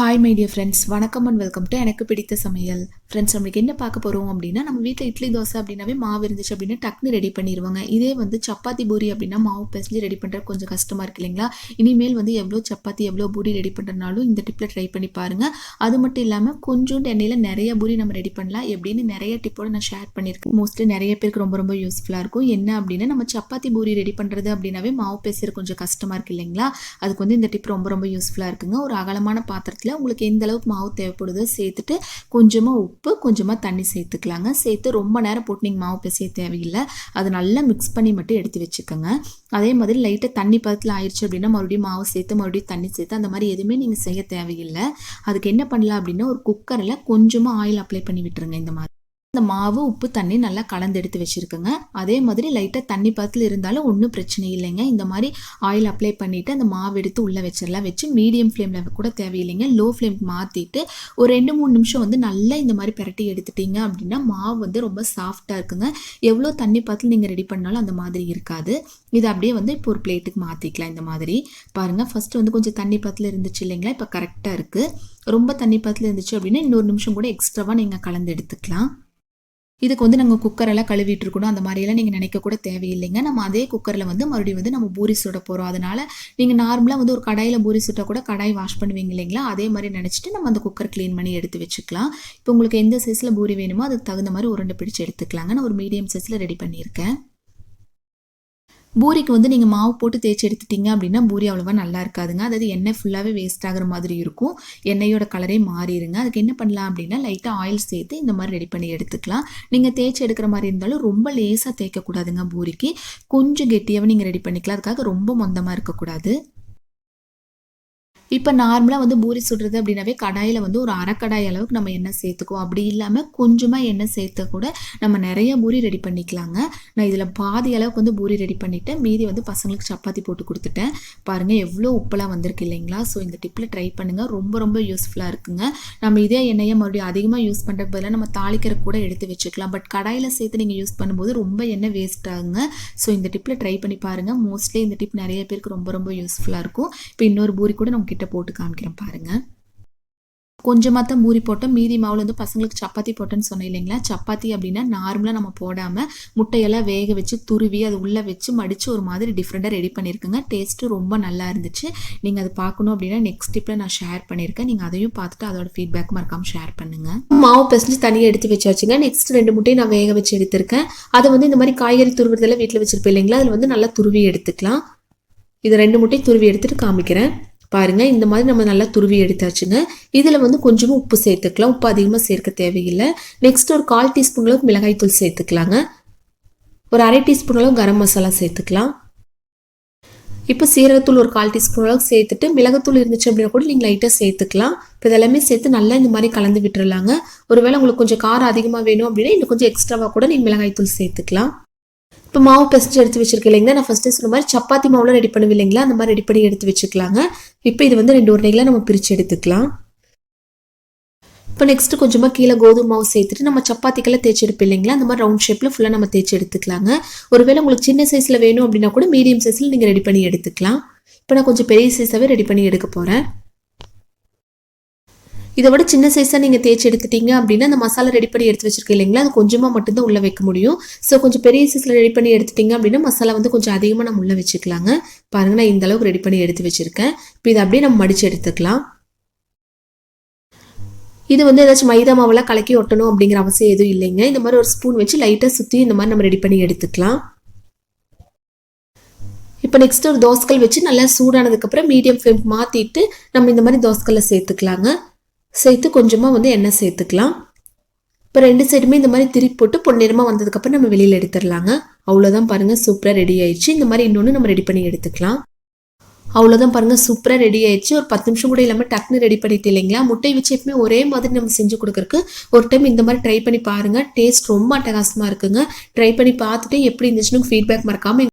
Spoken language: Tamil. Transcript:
ஹாய் மை டியர் ஃப்ரெண்ட்ஸ் வணக்கம் அண்ட் வெல்கம் டு எனக்கு பிடித்த சமையல். ஃப்ரெண்ட்ஸ் நம்மளுக்கு என்ன பார்க்க போகிறோம் அப்படின்னா நம்ம வீட்டில் இட்லி தோசை அப்படின்னாவே மாவு இருந்துச்சு அப்படின்னா டக்குன்னு ரெடி பண்ணிடுவாங்க இதே வந்து சப்பாத்தி பூரி அப்படின்னா மாவு பிசைஞ்சு ரெடி பண்ணுறது கொஞ்சம் கஷ்டமாக இருக்கு இல்லைங்களா? இனிமேல் வந்து எவ்வளோ சப்பாத்தி எவ்வளோ பூரி ரெடி பண்ணுறனாலும் இந்த டிப்பில் ட்ரை பண்ணி பாருங்கள் அது மட்டும் இல்லாமல் கொஞ்சோண்டு எண்ணெயில் நிறைய பூரி நம்ம ரெடி பண்ணலாம். எப்படின்னு நிறைய டிப்போடு நான் ஷேர் பண்ணியிருக்கேன். மோஸ்ட்லி நிறைய பேருக்கு ரொம்ப ரொம்ப யூஸ்ஃபுல்லாக இருக்கும். என்ன அப்படின்னா நம்ம சப்பாத்தி பூரி ரெடி பண்ணுறது அப்படின்னாவே மாவு பேசுறது கொஞ்சம் கஷ்டமாக இருக்கு இல்லைங்களா? அதுக்கு வந்து இந்த டிப் ரொம்ப ரொம்ப யூஸ்ஃபுல்லாக இருக்குங்க. ஒரு அகலமான பாத்திரத்தில் உங்களுக்கு எந்த அளவுக்கு மாவு தேவைப்படுதோ சேர்த்துட்டு கொஞ்சமாக உப்பு உப்பு கொஞ்சமாக தண்ணி சேர்த்துக்கலாங்க. சேர்த்து ரொம்ப நேரம் போட்டு நீங்கள் மாவு பிசைய தேவையில்லை. அதை நல்லா மிக்ஸ் பண்ணி மட்டும் எடுத்து வச்சுக்கோங்க. அதே மாதிரி லைட்டாக தண்ணி பதத்தில் ஆயிடுச்சு அப்படின்னா மறுபடியும் மாவு சேர்த்து மறுபடியும் தண்ணி சேர்த்து அந்த மாதிரி எதுவுமே நீங்கள் செய்ய தேவையில்லை. அதுக்கு என்ன பண்ணலாம் அப்படின்னா ஒரு குக்கரில் கொஞ்சமாக ஆயில் அப்ளை பண்ணி விட்டுருங்க இந்த மாதிரி. இந்த மாவு உப்பு தண்ணி நல்லா கலந்து எடுத்து வச்சுருக்கோங்க. அதே மாதிரி லைட்டாக தண்ணி பத்தில் இருந்தாலும் ஒன்றும் பிரச்சனை இல்லைங்க. இந்த மாதிரி ஆயில் அப்ளை பண்ணிவிட்டு அந்த மாவு எடுத்து உள்ளே வச்சிடலாம் வச்சு மீடியம் ஃப்ளேமில் கூட தேவையில்லைங்க. லோ ஃப்ளேம்க்கு மாற்றிட்டு ஒரு ரெண்டு மூணு நிமிஷம் வந்து நல்லா இந்த மாதிரி பிரட்டி எடுத்துட்டீங்க அப்படின்னா மாவு வந்து ரொம்ப சாஃப்டாக இருக்குங்க. எவ்வளோ தண்ணி பத்தில் நீங்கள் ரெடி பண்ணாலும் அந்த மாதிரி இருக்காது. இது அப்படியே வந்து இப்போ ஒரு பிளேட்டுக்கு மாற்றிக்கலாம் இந்த மாதிரி. பாருங்கள் ஃபஸ்ட்டு வந்து கொஞ்சம் தண்ணி பத்தில் இருந்துச்சு இல்லைங்களா? இப்போ கரெக்டாக இருக்குது ரொம்ப தண்ணி பத்தில் இருந்துச்சு அப்படின்னா இன்னொரு நிமிஷம் கூட எக்ஸ்ட்ராவாக நீங்கள் கலந்து எடுத்துக்கலாம். இதுக்கு வந்து நாங்கள் குக்கரெல்லாம் கழுவிட்டு இருக்கணும். அந்த மாதிரியெல்லாம் நீங்கள் நினைக்க கூட தேவையில்லைங்க. நம்ம அதே குக்கரில் வந்து மறுபடியும் வந்து நம்ம பூரி சுட போகிறோம் அதனால் நீங்கள் நார்மலாக வந்து ஒரு கடாயில் பூரி சுட்ட கூட கடாய் வாஷ் பண்ணுவீங்க இல்லைங்களா? அதே மாதிரி நினச்சிட்டு நம்ம அந்த குக்கர் க்ளீன் பண்ணி எடுத்து வச்சுக்கலாம். இப்போ உங்களுக்கு எந்த சைஸில் பூரி வேணுமோ அதுக்கு தகுந்த மாதிரி உருண்டை பிடிச்சி எடுத்துக்கலாங்க. நான் ஒரு மீடியம் சைஸில் ரெடி பண்ணியிருக்கேன். பூரிக்கு வந்து நீங்கள் மாவு போட்டு தேய்ச்சி எடுத்துட்டீங்க அப்படின்னா பூரி அவ்வளோவா நல்லா இருக்காதுங்க. அதாவது எண்ணெய் ஃபுல்லாகவே வேஸ்ட் ஆகிற மாதிரி இருக்கும். எண்ணெயோட கலரே மாறிடுங்க. அதுக்கு என்ன பண்ணலாம் அப்படின்னா லைட்டாக ஆயில் சேர்த்து இந்த மாதிரி ரெடி பண்ணி எடுத்துக்கலாம். நீங்கள் தேய்ச்சி எடுக்கிற மாதிரி இருந்தாலும் ரொம்ப லேசாக தேய்க்கக்கூடாதுங்க பூரிக்கு. கொஞ்சம் கெட்டியாகவே நீங்கள் ரெடி பண்ணிக்கலாம். அதுக்காக ரொம்ப மொந்தமாக இருக்கக்கூடாது. இப்போ நார்மலாக வந்து பூரி சுடுறது அப்படின்னாவே கடாயில் வந்து ஒரு அரைக்கடாய் அளவுக்கு நம்ம எண்ணெய் சேர்த்துக்குவோம். அப்படி இல்லாமல் கொஞ்சமாக எண்ணெய் சேர்த்து கூட நம்ம நிறைய பூரி ரெடி பண்ணிக்கலாங்க. நான் இதில் பாதி அளவுக்கு வந்து பூரி ரெடி பண்ணிவிட்டேன் மீதி வந்து பசங்களுக்கு சப்பாத்தி போட்டு கொடுத்துட்டேன். பாருங்கள் எவ்வளோ உப்பெல்லாம் வந்திருக்கு இல்லைங்களா? ஸோ இந்த டிப்பில் ட்ரை பண்ணுங்கள் ரொம்ப ரொம்ப யூஸ்ஃபுல்லாக இருக்குங்க. நம்ம இதே எண்ணெயை மறுபடியும் அதிகமாக யூஸ் பண்ணுறது பதிலாக நம்ம தாளிக்கிற கூட எடுத்து வச்சுக்கலாம். பட் கடாயில் சேர்த்து நீங்கள் யூஸ் பண்ணும்போது ரொம்ப எண்ணெய் வேஸ்ட் ஆகுங்க. ஸோ இந்த டிப்பில் ட்ரை பண்ணி பாருங்கள் மோஸ்ட்லி இந்த டிப் நிறைய பேருக்கு ரொம்ப ரொம்ப யூஸ்ஃபுல்லாக இருக்கும். இப்போ இன்னொரு பூரி கூட நம்ம கிட்ட போட்டு காமிக்கிறேன் பாருங்கள் கொஞ்சமாக தான் பூரி போட்டோம். மீதி மாவில் வந்து பசங்களுக்கு சப்பாத்தி போட்டேன்னு சொன்னேன் இல்லைங்களா? சப்பாத்தி அப்படின்னா நார்மலாக நம்ம போடாமல் முட்டையெல்லாம் வேக வச்சு துருவி அது உள்ளே வச்சு மடித்து ஒரு மாதிரி டிஃப்ரெண்ட்டாக ரெடி பண்ணியிருக்குங்க. டேஸ்ட்டு ரொம்ப நல்லா இருந்துச்சு. நீங்கள் அதை பார்க்கணும் அப்படின்னா நெக்ஸ்ட் டிப்பில் நான் ஷேர் பண்ணியிருக்கேன். நீங்கள் அதையும் பார்த்துட்டு அதோட ஃபீட்பேக் மறக்காமல் ஷேர் பண்ணுங்கள் மாவு பிசைஞ்சு தனியாக எடுத்து வச்சாச்சுங்க. நெக்ஸ்ட் ரெண்டு முட்டையும் நான் வேக வச்சு எடுத்திருக்கேன். அதை வந்து இந்த மாதிரி காய்கறி துருவுறதெல்லாம் வீட்டில் வச்சுருப்பேன் இல்லைங்களா? அதில் வந்து நல்லா துருவி எடுத்துக்கலாம். இது ரெண்டு முட்டையும் துருவி எடுத்துகிட்டு காமிக்கிறேன். பாருங்கள் இந்த மாதிரி நம்ம நல்லா துருவி எடுத்தாச்சுங்க. இதில் வந்து கொஞ்சமாக உப்பு சேர்த்துக்கலாம். உப்பு அதிகமாக சேர்க்க தேவையில்லை. நெக்ஸ்ட் ஒரு கால் டீஸ்பூன் அளவுக்கு மிளகாய்த்தூள் சேர்த்துக்கலாங்க. ஒரு அரை டீஸ்பூன் அளவு கரம் மசாலா சேர்த்துக்கலாம். இப்போ சீரகத்தூள் ஒரு கால் டீஸ்பூன் அளவுக்கு சேர்த்துட்டு மிளகுத்தூள் இருந்துச்சு அப்படின்னா கூட நீங்கள் லைட்டாக சேர்த்துக்கலாம். இப்போ இதெல்லாமே சேர்த்து நல்லா இந்த மாதிரி கலந்து விட்டுறலாங்க. ஒருவேளை உங்களுக்கு கொஞ்சம் காரம் அதிகமாக வேணும் அப்படின்னா இன்னும் கொஞ்சம் எக்ஸ்ட்ராவாக கூட நீங்கள் மிளகாய் தூள் சேர்த்துக்கலாம். இப்போ மாவு பிசைஞ்சு எடுத்து வச்சிருக்கேன் இல்லைங்களா? நான் ஃபஸ்ட்டு சொன்ன மாதிரி சப்பாத்தி மாவுலாம் ரெடி பண்ணுவேன் இல்லைங்களா? அந்த மாதிரி ரெடி பண்ணி எடுத்து வச்சுக்கலாங்க. இப்போ இது வந்து ரெண்டு உருளைகளை நம்ம பிரித்து எடுத்துக்கலாம். இப்போ நெக்ஸ்ட் கொஞ்சமாக கீழே கோதுமை மாவு சேர்த்துட்டு நம்ம சப்பாத்திக்கெல்லாம் தேய்ச்சி எடுப்போம் இல்லைங்களா? அந்த மாதிரி ரவுண்ட் ஷேப்பில் ஃபுல்லாக நம்ம தேய்ச்சி எடுத்துக்கலாங்க. ஒருவேளை உங்களுக்கு சின்ன சைஸில் வேணும் அப்படின்னா கூட மீடியம் சைஸில் நீங்கள் ரெடி பண்ணி எடுத்துக்கலாம். இப்போ நான் கொஞ்சம் பெரிய சைஸாகவே ரெடி பண்ணி எடுக்க போகிறேன் இதை விட சின்ன சைஸாக நீங்கள் தேய்ச்சி எடுத்துட்டீங்க அப்படின்னா அந்த மசாலா ரெடி பண்ணி எடுத்து வச்சிருக்கீங்க இல்லைங்களா? அது கொஞ்சமாக மட்டும்தான் உள்ளே வைக்க முடியும். ஸோ கொஞ்சம் பெரிய சைஸில் ரெடி பண்ணி எடுத்துட்டீங்க அப்படின்னா மசாலா வந்து கொஞ்சம் அதிகமாக நம்ம உள்ளே வச்சுக்கலாங்க. பாருங்க நான் இந்த அளவுக்கு ரெடி பண்ணி எடுத்து வச்சுருக்கேன். இப்போ இதை அப்படியே நம்ம மடித்து எடுத்துக்கலாம். இது வந்து ஏதாச்சும் மைதா மாவெல்லாம் கலக்கி ஒட்டணும் அப்படிங்கிற அவசியம் எதுவும் இல்லைங்க. இந்த மாதிரி ஒரு ஸ்பூன் வச்சு லைட்டாக சுற்றி இந்த மாதிரி நம்ம ரெடி பண்ணி எடுத்துக்கலாம். இப்போ நெக்ஸ்ட் ஒரு தோசைக்கல் வச்சு நல்லா சூடானதுக்கப்புறம் மீடியம் ஃப்ளேம் மாற்றிட்டு நம்ம இந்த மாதிரி தோசைக்கல்ல சேர்த்துக்கலாங்க. சேர்த்து கொஞ்சமாக வந்து எண்ணெய் சேர்த்துக்கலாம். இப்போ ரெண்டு சைடுமே இந்த மாதிரி திருப்பி போட்டு பொன்னிறமாக வந்ததுக்கப்புறம் நம்ம வெளியில் எடுத்துடலாங்க. அவ்வளோதான் பாருங்கள் சூப்பராக ரெடி ஆயிடுச்சு. இந்த மாதிரி இன்னொன்று நம்ம ரெடி பண்ணி எடுத்துக்கலாம். அவ்வளோதான் பாருங்கள் சூப்பராக ரெடி ஆயிடுச்சு. ஒரு பத்து நிமிஷம் கூட இல்லாமல் டக்குன்னு ரெடி பண்ணிட்டு இல்லைங்களா? முட்டை வச்சு எப்பவுமே ஒரே மாதிரி நம்ம செஞ்சு கொடுக்குறக்கு ஒரு டைம் இந்த மாதிரி ட்ரை பண்ணி பாருங்கள் டேஸ்ட் ரொம்ப அட்டகாசமாக இருக்குங்க. ட்ரை பண்ணி பார்த்துட்டு எப்படி இருந்துச்சுன்னு ஃபீட்பேக் மறக்காமல்